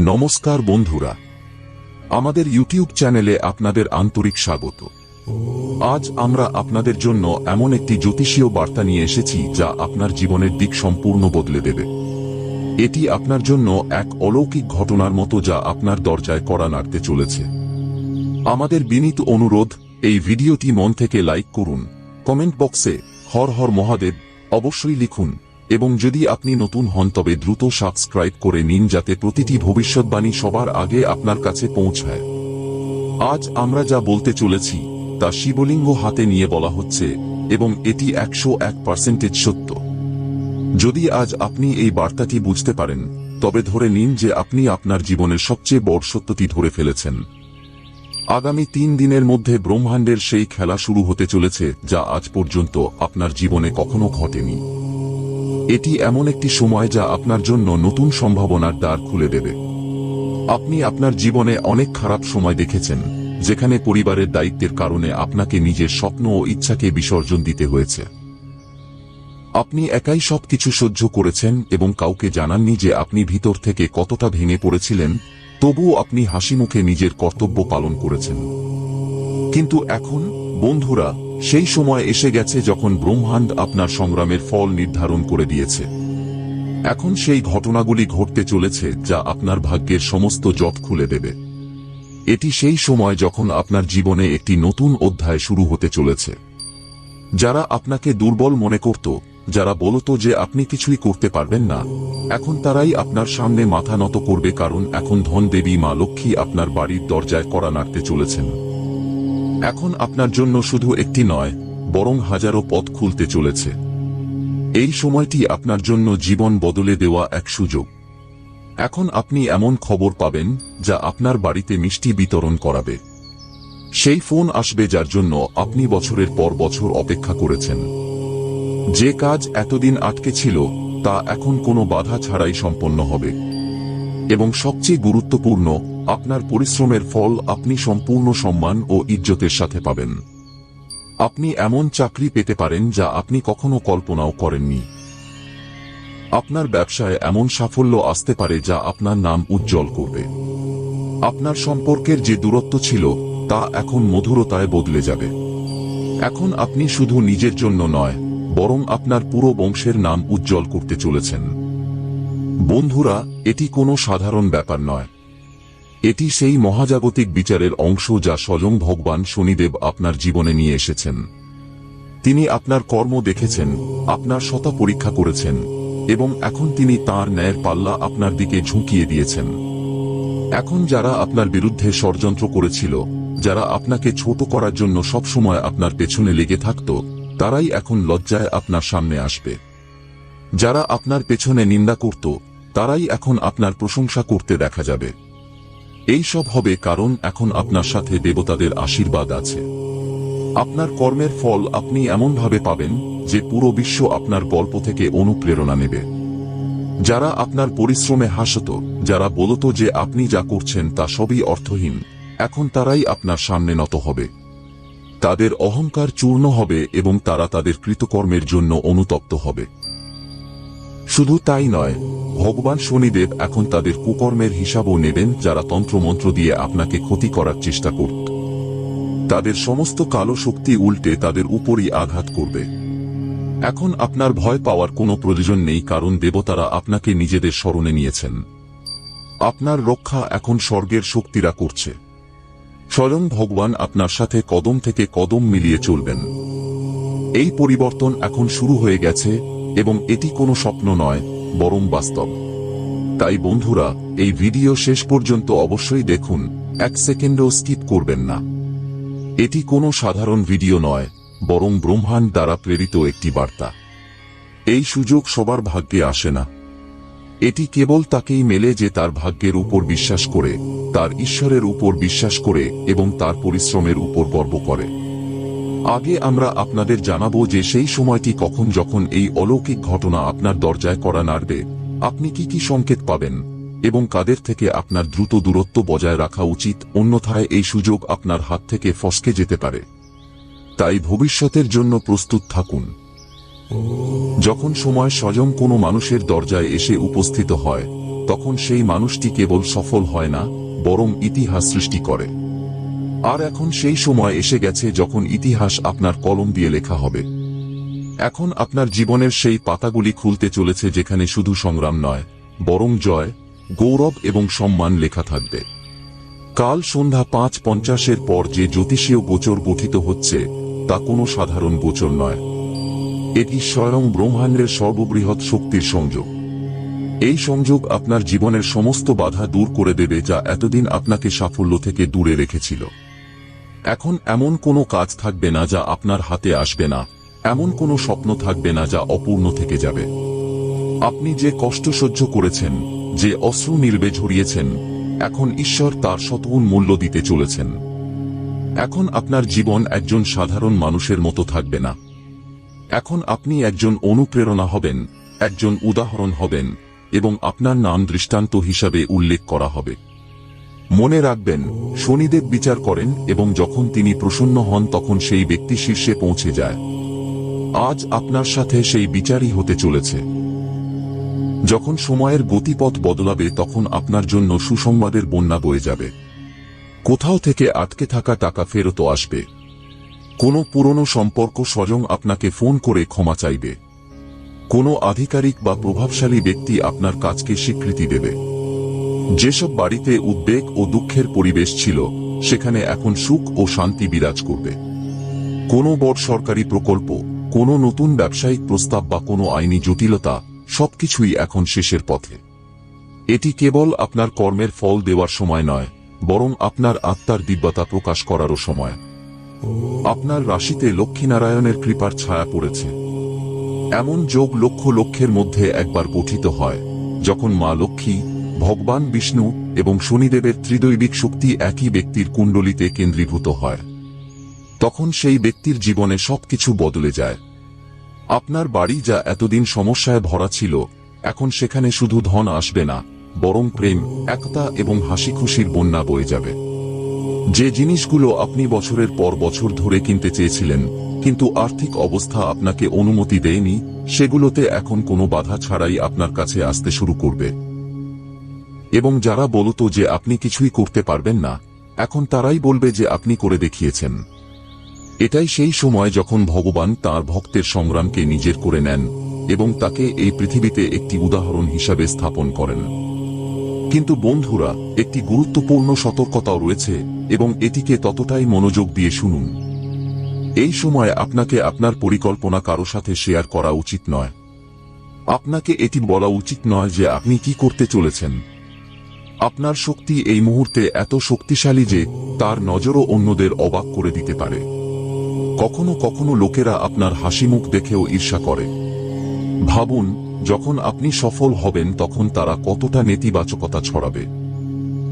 নমস্কার বন্ধুরা। আমাদের ইউটিউব চ্যানেলে আপনাদের আন্তরিক স্বাগত। আজ আমরা আপনাদের জন্য এমন একটি জ্যোতিষীয় বার্তা নিয়ে এসেছি যা আপনার জীবনের দিক সম্পূর্ণ বদলে দেবে। এটি আপনার জন্য এক অলৌকিক ঘটনার মতো যা আপনার দরজায় কড়া নাড়তে চলেছে। আমাদের বিনীত অনুরোধ, এই ভিডিওটি মন থেকে লাইক করুন। কমেন্ট বক্সে, হর হর মহাদেব, অবশ্যই লিখুন। এবং যদি আপনি নতুন হন তবে দ্রুত সাবস্ক্রাইব করে নিন যাতে প্রতিটি ভবিষ্যৎবাণী সবার আগে আপনার কাছে পৌঁছায়। আজ আমরা যা বলতে চলেছি, তা শিবলিঙ্গ হাতে নিয়ে বলা হচ্ছে এবং এটি একশো এক পার্সেন্টেজ সত্য। যদি আজ আপনি এই বার্তাটি বুঝতে পারেন, তবে ধরে নিন যে আপনি আপনার জীবনের সবচেয়ে বড় সত্যটি ধরে ফেলেছেন। আগামী তিন দিনের মধ্যে ব্রহ্মাণ্ডের সেই খেলা শুরু হতে চলেছে, যা আজ পর্যন্ত আপনার জীবনে কখনো ঘটেনি। এটি এমন একটি সময় যা আপনার জন্য নতুন সম্ভাবনার দ্বার খুলে দেবে। আপনি আপনার জীবনে অনেক খারাপ সময় দেখেছেন, যেখানে পরিবারের দায়িত্বের কারণে আপনাকে নিজের স্বপ্ন ও ইচ্ছাকে বিসর্জন দিতে হয়েছে। আপনি একাই সবকিছু সহ্য করেছেন এবং কাউকে জানাননি যে আপনি ভিতর থেকে কতটা ভেঙে পড়েছিলেন, তবুও আপনি হাসি মুখে নিজের কর্তব্য পালন করেছেন। কিন্তু এখন, বন্ধুরা সেই সময় এসে গেছে যখন ব্রহ্মাণ্ড আপনার সংগ্রামের ফল নির্ধারণ করে দিয়েছে। এখন সেই ঘটনাগুলি ঘটতে চলেছে যা আপনার ভাগ্যের সমস্ত জট খুলে দেবে। এটি সেই সময় যখন আপনার জীবনে একটি নতুন অধ্যায় শুরু হতে চলেছে। যারা আপনাকে দুর্বল মনে করত, যারা বলতো যে আপনি কিছুই করতে পারবেন না, এখন তারাই আপনার সামনে মাথা নত করবে কারণ এখন ধন দেবী মা লক্ষ্মী আপনার বাড়ির দরজায় কড়া নাড়তে চলেছেন। এখন আপনার জন্য শুধু একটি নয়, বরং হাজারো পথ খুলতে চলেছে। এই সময়টি আপনার জন্য জীবন বদলে দেওয়া এক সুযোগ। এখন আপনি এমন খবর পাবেন, যা আপনার বাড়িতে মিষ্টি বিতরণ করাবে। সেই ফোন আসবে যার জন্য আপনি বছরের পর বছর অপেক্ষা করেছেন। যে কাজ এতদিন আটকে ছিল, তা এখন কোনো বাধা ছাড়াই সম্পন্ন হবে। এবং সবচেয়ে গুরুত্বপূর্ণ আপনার পরিশ্রমের ফল আপনি সম্পূর্ণ সম্মান ও ইজ্জতের সাথে পাবেন। আপনি এমন চাকরি পেতে পারেন যা আপনি কখনো কল্পনাও করেননি। আপনার ব্যবসায় এমন সাফল্য আসতে পারে যা আপনার নাম উজ্জ্বল করবে। আপনার সম্পর্কের যে দূরত্ব ছিল, তা এখন মধুরতায় বদলে যাবে। এখন আপনি শুধু নিজের জন্য নয়, বরং আপনার পুরো বংশের নাম উজ্জ্বল করতে চলেছেন। বন্ধুরা, এটি কোনো সাধারণ ব্যাপার নয়। এটি সেই মহাজাগতিক বিচারের অংশ যা স্বয়ং ভগবান শনিদেব আপনার জীবনে নিয়ে এসেছেন। তিনি আপনার কর্ম দেখেছেন, আপনার শতা পরীক্ষা করেছেন, এবং এখন তিনি তার ন্যায়ের পাল্লা আপনার দিকে ঝুঁকিয়ে দিয়েছেন। এখন যারা আপনার বিরুদ্ধে ষড়যন্ত্র করেছিল, যারা আপনাকে ছোট করার জন্য সবসময় আপনার পেছনে লেগে থাকত, তারাই এখন লজ্জায় আপনার সামনে আসবে। যারা আপনার পেছনে নিন্দা করত, তারাই এখন আপনার প্রশংসা করতে দেখা যাবে। এই সব হবে কারণ এখন আপনার সাথে দেবতাদের আশীর্বাদ আছে। আপনার কর্মের ফল আপনি এমনভাবে পাবেন যে পুরো বিশ্ব আপনার গল্প থেকে অনুপ্রেরণা নেবে। যারা আপনার পরিশ্রমে হাসত, যারা বলত যে আপনি যা করছেন তা সবই অর্থহীন, এখন তারাই আপনার সামনে নত হবে। তাদের অহংকার চূর্ণ হবে এবং তারা তাদের কৃতকর্মের জন্য অনুতপ্ত হবে। শুধু তাই নয় ভগবান শনিদেব এখন তাদের কুকর্মের হিসাবও নেবেন যারা তন্ত্রমন্ত্র দিয়ে আপনাকে ক্ষতি করার চেষ্টা করত। তাদের সমস্ত কালো শক্তি উল্টে তাদের উপরই আঘাত করবে। এখন আপনার ভয় পাওয়ার কোনো প্রয়োজন নেই কারণ দেবতারা আপনাকে নিজেদের স্মরণে নিয়েছেন। আপনার রক্ষা এখন স্বর্গের শক্তিরা করছে। স্বয়ং ভগবান আপনার সাথে কদম থেকে কদম মিলিয়ে চলবেন। এই পরিবর্তন এখন শুরু হয়ে গেছে এবং এটি কোনো স্বপ্ন নয় বরং বাস্তব। তাই বন্ধুরা, এই ভিডিও শেষ পর্যন্ত অবশ্যই দেখুন, এক সেকেন্ডও স্কিপ করবেন না। এটি কোনো সাধারণ ভিডিও নয়, বরং ব্রহ্মাণ্ড দ্বারা প্রেরিত একটি বার্তা। এই সুযোগ সবার ভাগ্যে আসে না। এটি কেবল তাকেই মেলে যে তার ভাগ্যের উপর বিশ্বাস করে, তার ঈশ্বরের উপর বিশ্বাস করে এবং তার পরিশ্রমের উপর গর্ব করে। আগে আমরা আপনাদের জানাব যে সেই সময়টি কখন যখন এই অলৌকিক ঘটনা আপনার দরজায় করা নাড়বে। আপনি কি কি সংকেত পাবেন? এবং কাদের থেকে আপনার দ্রুত দূরত্ব বজায় রাখা উচিত? অন্যথায় এই সুযোগ আপনার হাত থেকে ফসকে যেতে পারে। তাই ভবিষ্যতের জন্য প্রস্তুত থাকুন। যখন সময় স্বয়ং কোনো মানুষের দরজায় এসে উপস্থিত হয়, তখন সেই মানুষটি কেবল সফল হয় না, বরং ইতিহাস সৃষ্টি করে। আর এখন সেই সময় এসে গেছে যখন ইতিহাস আপনার কলম দিয়ে লেখা হবে। এখন আপনার জীবনের সেই পাতাগুলি খুলতে চলেছে যেখানে শুধু সংগ্রাম নয়, বরং জয়, গৌরব এবং সম্মান লেখা থাকবে। কাল সন্ধ্যা পাঁচ পঞ্চাশের পর যে জ্যোতিষীয় গোচর গঠিত হচ্ছে, তা কোনো সাধারণ গোচর নয়। এটি স্বয়ং ব্রহ্মাণ্ডের সর্ববৃহৎ শক্তির সংযোগ। এই সংযোগ আপনার জীবনের সমস্ত বাধা দূর করে দেবে যা এতদিন আপনাকে সাফল্য থেকে দূরে রেখেছিল। এখন এমন কোনো কাজ থাকবে না যা আপনার হাতে আসবে না। এমন কোনো স্বপ্ন থাকবে না যা অপূর্ণ থেকে যাবে। আপনি যে কষ্ট সহ্য করেছেন, যে অশ্রু নির্বে ঝরিয়েছেন, এখন ঈশ্বর তার শতগুণ মূল্য দিতে চলেছেন। এখন আপনার জীবন একজন সাধারণ মানুষের মতো থাকবে না। এখন আপনি একজন অনুপ্রেরণা হবেন, একজন উদাহরণ হবেন, এবং আপনার নাম দৃষ্টান্ত হিসাবে উল্লেখ করা হবে। মনে রাখবেন, শনিদেব বিচার করেন এবং যখন তিনি প্রসন্ন হন তখন সেই ব্যক্তি শীর্ষে পৌঁছে যায়। আজ আপনার সাথে সেই বিচারই হতে চলেছে। যখন সময়ের গতিপথ বদলাবে তখন আপনার জন্য সুসংবাদের বন্যা বয়ে যাবে। কোথাও থেকে আটকে থাকা টাকা ফেরত আসবে। কোনো পুরনো সম্পর্ক স্বয়ং আপনাকে ফোন করে ক্ষমা চাইবে। কোনো আধিকারিক বা প্রভাবশালী ব্যক্তি আপনার কাজকে স্বীকৃতি দেবে। যেসব বাড়িতে উদ্বেগ ও দুঃখের পরিবেশ ছিল, সেখানে এখন সুখ ও শান্তি বিরাজ করবে। কোনো বড় সরকারি প্রকল্প, কোনো নতুন ব্যবসায়িক প্রস্তাব বা কোনো আইনি জটিলতা সবকিছুই এখন শেষের পথে। এটি কেবল আপনার কর্মের ফল দেওয়ার সময় নয়, বরং আপনার আত্মার দিব্যতা প্রকাশ করারও সময়। আপনার রাশিতে লক্ষ্মীনারায়ণের কৃপার ছায়া পড়েছে। এমন যোগ লক্ষ লক্ষের মধ্যে একবার গঠিত হয়, যখন মা লক্ষ্মী ভগবান বিষ্ণু এবং শনিদেবের ত্রিদৈবিক শক্তি একই ব্যক্তির কুণ্ডলিতে কেন্দ্রীভূত হয়। তখন সেই ব্যক্তির জীবনে সবকিছু বদলে যায়। আপনার বাড়ি যা এতদিন সমস্যায় ভরা ছিল, এখন সেখানে শুধু ধন আসবে না, বরং প্রেম, একতা এবং হাসি খুশির বন্যা বয়ে যাবে। যে জিনিসগুলো আপনি বছরের পর বছর ধরে কিনতে চেয়েছিলেন, কিন্তু আর্থিক অবস্থা আপনাকে অনুমতি দেয়নি, সেগুলোতে এখন কোনো বাধা ছাড়াই আপনার কাছে আসতে শুরু করবে। এবং যারা বলতো যে আপনি কিছুই করতে পারবেন না, এখন তারাই বলবে যে আপনি করে দেখিয়েছেন। এটাই সেই সময় যখন ভগবান তার ভক্তের সংগ্রামকে নিজের করে নেন এবং তাকে এই পৃথিবীতে একটি উদাহরণ হিসাবে স্থাপন করেন। কিন্তু বন্ধুরা, একটি গুরুত্বপূর্ণ সতর্কতাও রয়েছে এবং এটিকে ততটাই মনোযোগ দিয়ে শুনুন। এই সময় আপনাকে আপনার পরিকল্পনা কারও সাথে শেয়ার করা উচিত নয়। আপনাকে এটি বলা উচিত নয় যে আপনি কি করতে চলেছেন। আপনার শক্তি এই মুহূর্তে এত শক্তিশালী যে তার নজরও অন্যদের অবাক করে দিতে পারে। কখনো কখনো লোকেরা আপনার হাসি মুখ দেখেও ঈর্ষা করে। ভাবুন, যখন আপনি সফল হবেন তখন তারা কতটা নেতিবাচকতা ছড়াবে।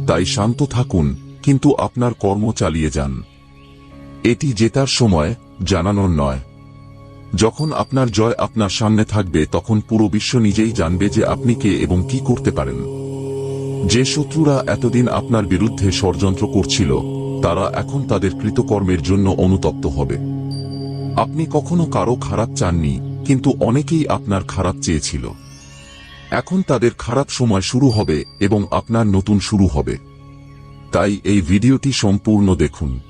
তাই শান্ত থাকুন, কিন্তু আপনার কর্ম চালিয়ে যান। এটি জেতার সময়, জানানোর নয়। যখন আপনার জয় আপনার সামনে থাকবে তখন পুরো বিশ্ব নিজেই জানবে যে আপনি কে এবং কি করতে পারেন। যে শত্রুরা এতদিন আপনার বিরুদ্ধে ষড়যন্ত্র করছিল, তারা এখন তাদের কৃতকর্মের জন্য অনুতপ্ত হবে। আপনি কখনো কারও খারাপ চাননি, কিন্তু অনেকেই আপনার খারাপ চেয়েছিল। এখন তাদের খারাপ সময় শুরু হবে এবং আপনার নতুন শুরু হবে। তাই এই ভিডিওটি সম্পূর্ণ দেখুন।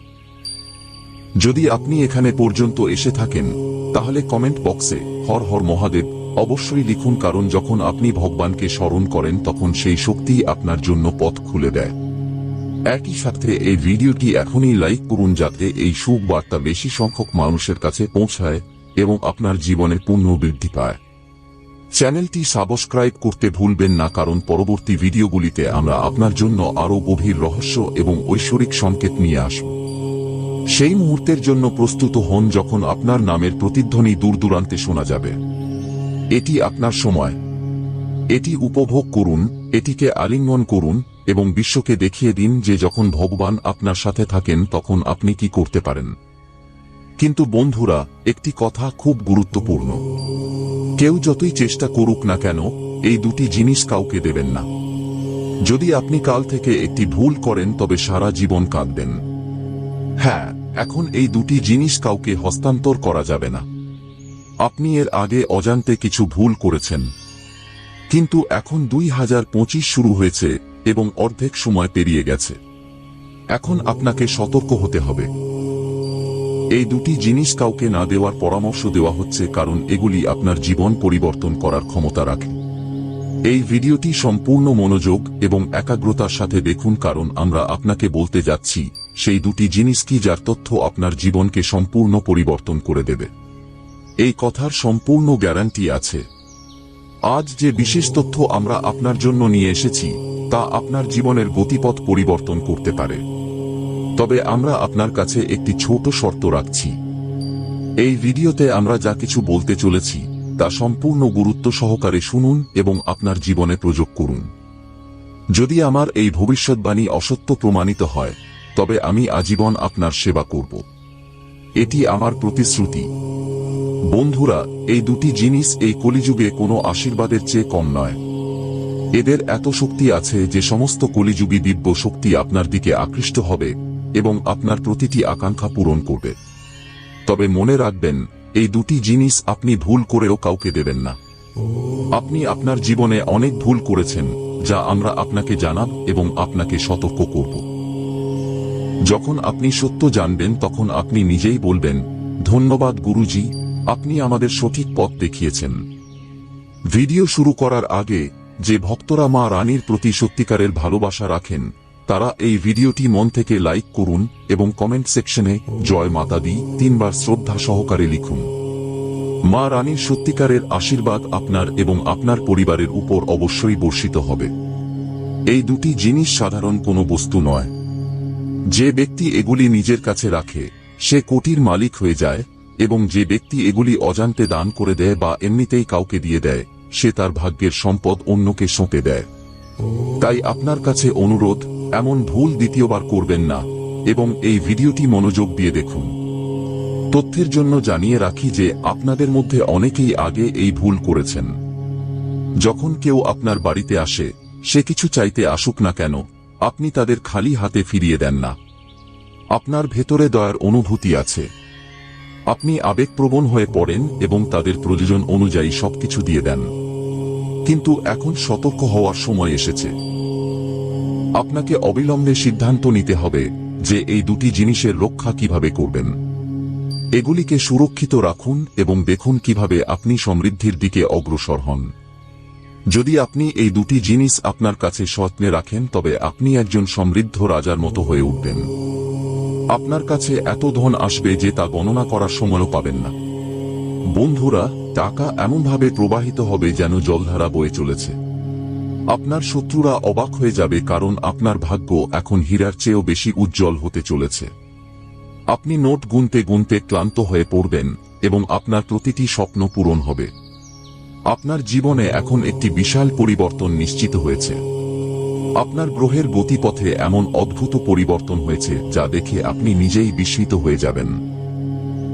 যদি আপনি এখানে পর্যন্ত এসে থাকেন, তাহলে কমেন্ট বক্সে হর হর মহাদেব অবশ্যই লিখুন, কারণ যখন আপনি ভগবানকে স্মরণ করেন, তখন সেই শক্তি আপনার জন্য পথ খুলে দেয়। একই সাথে এই ভিডিওটি এখনই লাইক করুন, যাতে এই সুখ বার্তা বেশি সংখ্যক মানুষের কাছে পৌঁছায় এবং আপনার জীবনে পূর্ণ বৃদ্ধি পায়। চ্যানেলটি সাবস্ক্রাইব করতে ভুলবেন না, কারণ পরবর্তী ভিডিওগুলিতে আমরা আপনার জন্য আরও গভীর রহস্য এবং ঐশ্বরিক সংকেত নিয়ে আসব। সেই মুহূর্তের জন্য প্রস্তুত হন, যখন আপনার নামের প্রতিধ্বনি দূর দূরান্তে শোনা যাবে। এটি আপনার সময়। এটি উপভোগ করুন, এটিকে আলিঙ্গন করুন, এবং বিশ্বকে দেখিয়ে দিন যে যখন ভগবান আপনার সাথে থাকেন তখন আপনি কি করতে পারেন। কিন্তু বন্ধুরা, একটি কথা খুব গুরুত্বপূর্ণ। কেউ যতই চেষ্টা করুক না কেন, এই দুটি জিনিস কাউকে দেবেন না। যদি আপনি কাল থেকে একটি ভুল করেন, তবে সারা জীবন কাঁদবেন। হ্যাঁ এখন এই দুটি জিনিস কাউকে হস্তান্তর করা যাবে না। আপনি এর আগে অজান্তে কিছু ভুল করেছেন। কিন্তু এখন দুই হাজার পঁচিশ শুরু হয়েছে এবং অর্ধেক সময় পেরিয়ে গেছে। এখন আপনাকে সতর্ক হতে হবে। এই দুটি জিনিস কাউকে না দেওয়ার পরামর্শ দেওয়া হচ্ছে কারণ এগুলি আপনার জীবন পরিবর্তন করার ক্ষমতা রাখে। এই ভিডিওটি সম্পূর্ণ মনোযোগ এবং একাগ্রতার সাথে দেখুন কারণ আমরা আপনাকে বলতে যাচ্ছি, সেই দুটি জিনিস কি যার তথ্য আপনার জীবনকে সম্পূর্ণ পরিবর্তন করে দেবে। এই কথার সম্পূর্ণ গ্যারান্টি আছে। আজ যে বিশেষ তথ্য আমরা আপনার জন্য নিয়ে এসেছি, তা আপনার জীবনের গতিপথ পরিবর্তন করতে পারে। তবে আমরা আপনার কাছে একটি ছোট শর্ত রাখছি। এই ভিডিওতে আমরা যা কিছু বলতে চলেছি, তা সম্পূর্ণ গুরুত্ব সহকারে শুনুন এবং আপনার জীবনে প্রয়োগ করুন। যদি আমার এই ভবিষ্যৎবাণী অসত্য প্রমাণিত হয়, তবে আমি আজীবন আপনার সেবা করব। এটি আমার প্রতিশ্রুতি। বন্ধুরা, এই দুটি জিনিস এই কলিযুগে কোনো আশীর্বাদের চেয়ে কম নয়। এদের এত শক্তি আছে যে সমস্ত কলিযুগী দিব্য শক্তি আপনার দিকে আকৃষ্ট হবে এবং আপনার প্রতিটি আকাঙ্ক্ষা পূরণ করবে। তবে মনে রাখবেন, এই দুটি জিনিস আপনি ভুল করেও কাউকে দেবেন না। আপনি আপনার জীবনে অনেক ভুল করেছেন, যা আমরা আপনাকে জানাব এবং আপনাকে সতর্ক করব। যখন আপনি সত্য জানবেন, তখন আপনি নিজেই বলবেন, ধন্যবাদ গুরুজি আপনি আমাদের সঠিক পথ দেখিয়েছেন। ভিডিও শুরু করার আগে, যে ভক্তরা মা রানীর প্রতি সত্যিকারের ভালোবাসা রাখেন, তারা এই ভিডিওটি মন থেকে লাইক করুন এবং কমেন্ট সেকশনে জয় মাতা দি তিনবার শ্রদ্ধা সহকারে লিখুন। মা রানীর সত্যিকারের আশীর্বাদ আপনার এবং আপনার পরিবারের উপর অবশ্যই বর্ষিত হবে। এই দুটি জিনিস সাধারণ কোনো বস্তু নয়। যে ব্যক্তি এগুলি নিজের কাছে রাখে, সে কোটির মালিক হয়ে যায় এবং যে ব্যক্তি এগুলি অজান্তে দান করে দেয় বা এমনিতেই কাউকে দিয়ে দেয়, সে তার ভাগ্যের সম্পদ অন্যকে সঁপে দেয়। তাই আপনার কাছে অনুরোধ, এমন ভুল দ্বিতীয়বার করবেন না, এবং এই ভিডিওটি মনোযোগ দিয়ে দেখুন। তথ্যের জন্য জানিয়ে রাখি যে আপনাদের মধ্যে অনেকেই আগে এই ভুল করেছেন। যখন কেউ আপনার বাড়িতে আসে, সে কিছু চাইতে আসুক না কেন, আপনি তাদের খালি হাতে ফিরিয়ে দেন না। আপনার ভেতরে দয়ার অনুভূতি আছে। আপনি আবেগপ্রবণ হয়ে পড়েন এবং তাদের প্রয়োজন অনুযায়ী সবকিছু দিয়ে দেন। কিন্তু এখন সতর্ক হওয়ার সময় এসেছে। আপনাকে অবিলম্বে সিদ্ধান্ত নিতে হবে যে এই দুটি জিনিসের রক্ষা কীভাবে করবেন। এগুলিকে সুরক্ষিত রাখুন এবং দেখুন কীভাবে আপনি সমৃদ্ধির দিকে অগ্রসর হন। যদি আপনি এই দুটি জিনিস আপনার কাছে যত্নে রাখেন, তবে আপনি একজন সমৃদ্ধ রাজার মতো হয়ে উঠবেন। আপনার কাছে এত ধন আসবে যে তা গণনা করার সময়ও পাবেন না। বন্ধুরা, টাকা এমনভাবে প্রবাহিত হবে যেন জলধারা বয়ে চলেছে। আপনার শত্রুরা অবাক হয়ে যাবে কারণ আপনার ভাগ্য এখন হীরার চেয়েও বেশি উজ্জ্বল হতে চলেছে। আপনি নোট গুনতে গুনতে ক্লান্ত হয়ে পড়বেন এবং আপনার প্রতিটি স্বপ্ন পূরণ হবে। আপনার জীবনে এখন একটি বিশাল পরিবর্তন নিশ্চিত হয়েছে। আপনার গ্রহের গতিপথে এমন অদ্ভুত পরিবর্তন হয়েছে যা দেখে আপনি নিজেই বিস্মিত হয়ে যাবেন।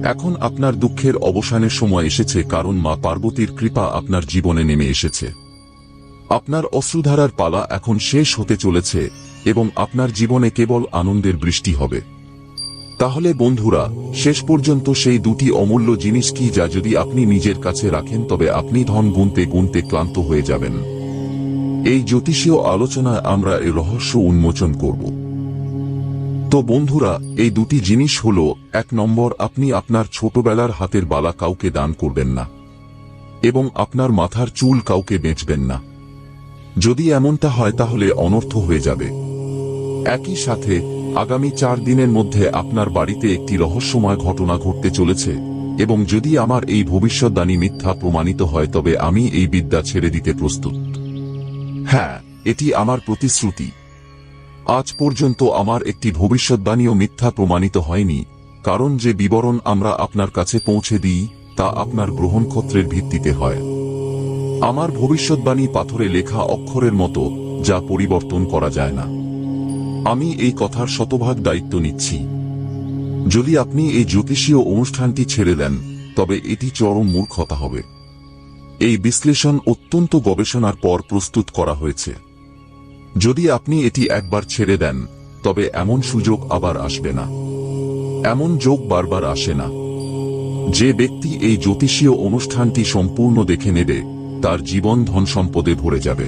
এখন আপনার দুঃখের অবসানের সময় এসেছে কারণ মা পার্বতীর কৃপা আপনার জীবনে নেমে এসেছে। আপনার অশ্রুধারার পালা এখন শেষ হতে চলেছে এবং আপনার জীবনে কেবল আনন্দের বৃষ্টি হবে। তাহলে বন্ধুরা, শেষ পর্যন্ত সেই দুটি অমূল্য জিনিস কি যা যদি আপনি নিজের কাছে রাখেন তবে আপনি ধন গুনতে গুনতে ক্লান্ত হয়ে যাবেন। এই জ্যোতিষীয় আলোচনায় আমরা এ রহস্য উন্মোচন করব। তো বন্ধুরা, এই দুটি জিনিস হল, এক নম্বর, আপনি আপনার ছোটবেলার হাতের বালা কাউকে দান করবেন না, এবং আপনার মাথার চুল কাউকে বেচবেন না। যদি এমনটা হয়, তাহলে অনর্থ হয়ে যাবে। একই সাথে, আগামী চার দিনের মধ্যে আপনার বাড়িতে একটি রহস্যময় ঘটনা ঘটতে চলেছে, এবং যদি আমার এই ভবিষ্যৎবাণী মিথ্যা প্রমাণিত হয়, তবে আমি এই বিদ্যা ছেড়ে দিতে প্রস্তুত। হ্যাঁ এটি আমার প্রতিশ্রুতি। আজ পর্যন্ত আমার একটি ভবিষ্যৎবাণীও মিথ্যা প্রমাণিত হয়নি, কারণ যে বিবরণ আমরা আপনার কাছে পৌঁছে দিই, তা আপনার গ্রহণক্ষত্রের ভিত্তিতে হয়। আমার ভবিষ্যৎবাণী পাথরে লেখা অক্ষরের মতো, যা পরিবর্তন করা যায় না। আমি এই কথার শতভাগ দায়িত্ব নিচ্ছি। যদি আপনি এই জ্যোতিষীয় অনুষ্ঠানটি ছেড়ে দেন, তবে এটি চরম মূর্খতা হবে। এই বিশ্লেষণ অত্যন্ত গবেষণার পর প্রস্তুত করা হয়েছে। যদি আপনি এটি একবার ছেড়ে দেন, তবে এমন সুযোগ আবার আসবে না। এমন যোগ বারবার আসে না। যে ব্যক্তি এই জ্যোতিষীয় অনুষ্ঠানটি সম্পূর্ণ দেখে নেবে, তার জীবন ধন সম্পদে ভরে যাবে।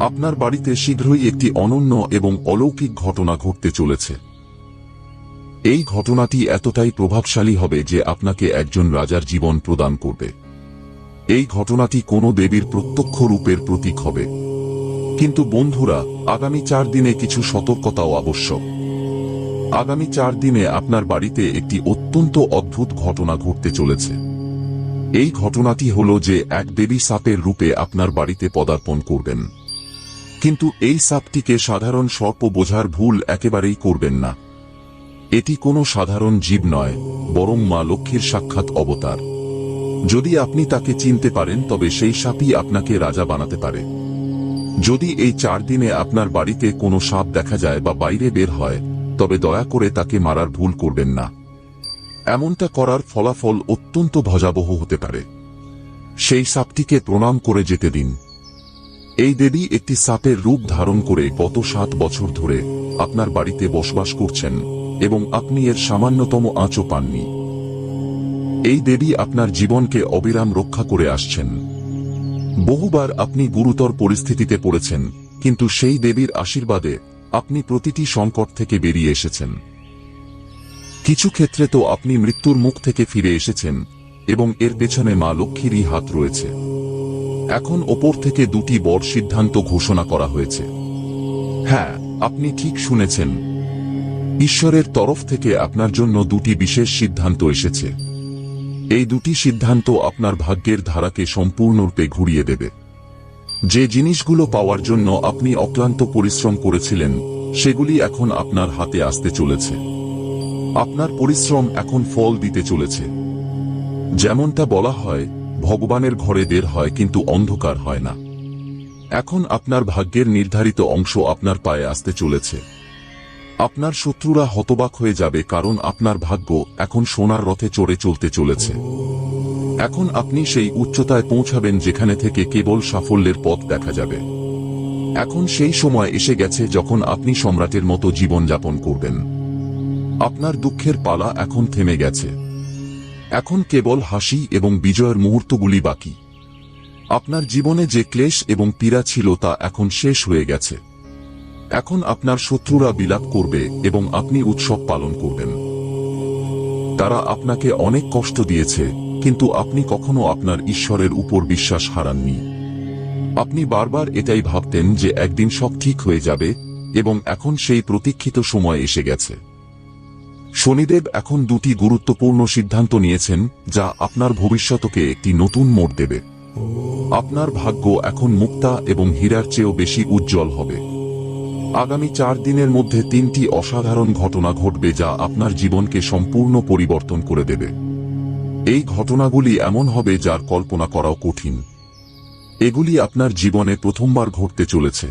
আপনার বাড়িতে শীঘ্রই একটি অনন্য এবং অলৌকিক ঘটনা ঘটতে চলেছে। এই ঘটনাটি এতটাই প্রভাবশালী হবে যে আপনাকে একজন রাজার জীবন প্রদান করবে। এই ঘটনাটি কোনো দেবীর প্রত্যক্ষ রূপের প্রতীক হবে। কিন্তু বন্ধুরা, আগামী চার দিনে কিছু সতর্কতাও আবশ্যক। আগামী চার দিনে আপনার বাড়িতে একটি অত্যন্ত অদ্ভুত ঘটনা ঘটতে চলেছে। এই ঘটনাটি হল যে এক দেবী সাপের রূপে আপনার বাড়িতে পদার্পণ করবেন। কিন্তু এই সাপটিকে সাধারণ সর্প বোঝার ভুল একেবারেই করবেন না। এটি কোনো সাধারণ জীব নয়, বরং মা লক্ষ্মীর সাক্ষাৎ অবতার। যদি আপনি তাকে চিনতে পারেন, তবে সেই সাপই আপনাকে রাজা বানাতে পারে। যদি এই চার দিনে আপনার বাড়িতে কোনো সাপ দেখা যায় বা বাইরে বের হয়, তবে দয়া করে তাকে মারার ভুল করবেন না। এমনটা করার ফলাফল অত্যন্ত ভজাবহ হতে পারে। সেই সাপটিকে প্রণাম করে যেতে দিন। এই দেবী একটি সাপের রূপ ধারণ করে গত সাত বছর ধরে আপনার বাড়িতে বসবাস করছেন এবং আপনি এর সামান্যতম আঁচও পাননি। এই দেবী আপনার জীবনকে অবিরাম রক্ষা করে আসছেন। বহুবার আপনি গুরুতর পরিস্থিতিতে পড়েছেন, কিন্তু সেই দেবীর আশীর্বাদে আপনি প্রতিটি সংকট থেকে বেরিয়ে এসেছেন। কিছু ক্ষেত্রে তো আপনি মৃত্যুর মুখ থেকে ফিরে এসেছেন, এবং এর পেছনে মা লক্ষ্মীরই হাত রয়েছে। এখন ওপর থেকে দুটি বড় সিদ্ধান্ত ঘোষণা করা হয়েছে। হ্যাঁ আপনি ঠিক শুনেছেন। ঈশ্বরের তরফ থেকে আপনার জন্য দুটি বিশেষ সিদ্ধান্ত এসেছে। এই দুটি সিদ্ধান্ত আপনার ভাগ্যের ধারাকে সম্পূর্ণরূপে ঘুরিয়ে দেবে। যে জিনিসগুলো পাওয়ার জন্য আপনি অক্লান্ত পরিশ্রম করেছিলেন, সেগুলি এখন আপনার হাতে আসতে চলেছে। আপনার পরিশ্রম এখন ফল দিতে চলেছে। যেমনটা বলা হয়, ভগবানের ঘরে দের হয় কিন্তু অন্ধকার হয় না। এখন আপনার ভাগ্যের নির্ধারিত অংশ আপনার পায়ে আসতে চলেছে। আপনার শত্রুরা হতবাক হয়ে যাবে কারণ আপনার ভাগ্য এখন সোনার রথে চড়ে চলতে চলেছে। এখন আপনি সেই উচ্চতায় পৌঁছাবেন যেখানে থেকে কেবল সাফল্যের পথ দেখা যাবে। এখন সেই সময় এসে গেছে যখন আপনি সম্রাটের মতো জীবন যাপন করবেন। আপনার দুঃখের পালা এখন থেমে গেছে। এখন কেবল হাসি এবং বিজয়ের মুহূর্তগুলি বাকি। আপনার জীবনে যে ক্লেশ এবং পীড়া ছিল তা এখন শেষ হয়ে গেছে। এখন আপনার শত্রুরা বিলাপ করবে এবং আপনি উৎসব পালন করবেন। তারা আপনাকে অনেক কষ্ট দিয়েছে, কিন্তু আপনি কখনো আপনার ঈশ্বরের উপর বিশ্বাস হারাননি। আপনি বারবার এটাই ভাবতেন যে একদিন সব ঠিক হয়ে যাবে এবং এখন সেই প্রতীক্ষিত সময় এসে গেছে। শনিদেব এখন দুটি গুরুত্বপূর্ণ সিদ্ধান্ত নিয়েছেন, যা আপনার ভবিষ্যতকে একটি নতুন মোড় দেবে। আপনার ভাগ্য এখন মুক্তা এবং হীরার চেয়েও বেশি উজ্জ্বল হবে। আগামী চার দিনের মধ্যে তিনটি অসাধারণ ঘটনা ঘটবে যা আপনার জীবনকে সম্পূর্ণ পরিবর্তন করে দেবে। এই ঘটনাগুলি এমন হবে যার কল্পনা করাও কঠিন। এগুলি আপনার জীবনে প্রথমবার ঘটতে চলেছে।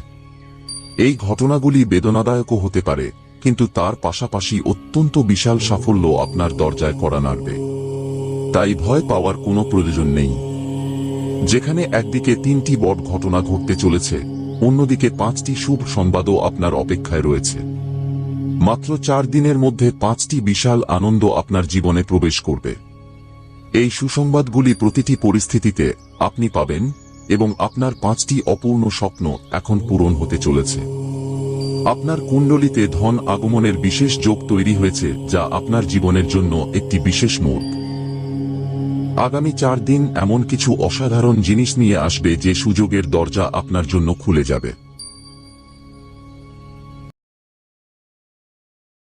এই ঘটনাগুলি বেদনাদায়কও হতে পারে, কিন্তু তার পাশাপাশি অত্যন্ত বিশাল সাফল্য আপনার দরজায় করা নাড়বে। তাই ভয় পাওয়ার কোনো প্রয়োজন নেই। যেখানে একদিকে তিনটি বড় ঘটনা ঘটতে চলেছে অন্যদিকে পাঁচটি শুভ সংবাদও আপনার অপেক্ষায় রয়েছে। মাত্র চার দিনের মধ্যে পাঁচটি বিশাল আনন্দ আপনার জীবনে প্রবেশ করবে। এই সুসংবাদগুলি প্রতিটি পরিস্থিতিতে আপনি পাবেন এবং আপনার পাঁচটি অপূর্ণ স্বপ্ন এখন পূরণ হতে চলেছে। আপনার কুণ্ডলিতে ধন আগমনের বিশেষ যোগ তৈরি হয়েছে যা আপনার জীবনের জন্য একটি বিশেষ মোড়। আগামী চার দিন এমন কিছু অসাধারণ জিনিস নিয়ে আসবে যে সুযোগের দরজা আপনার জন্য খুলে যাবে।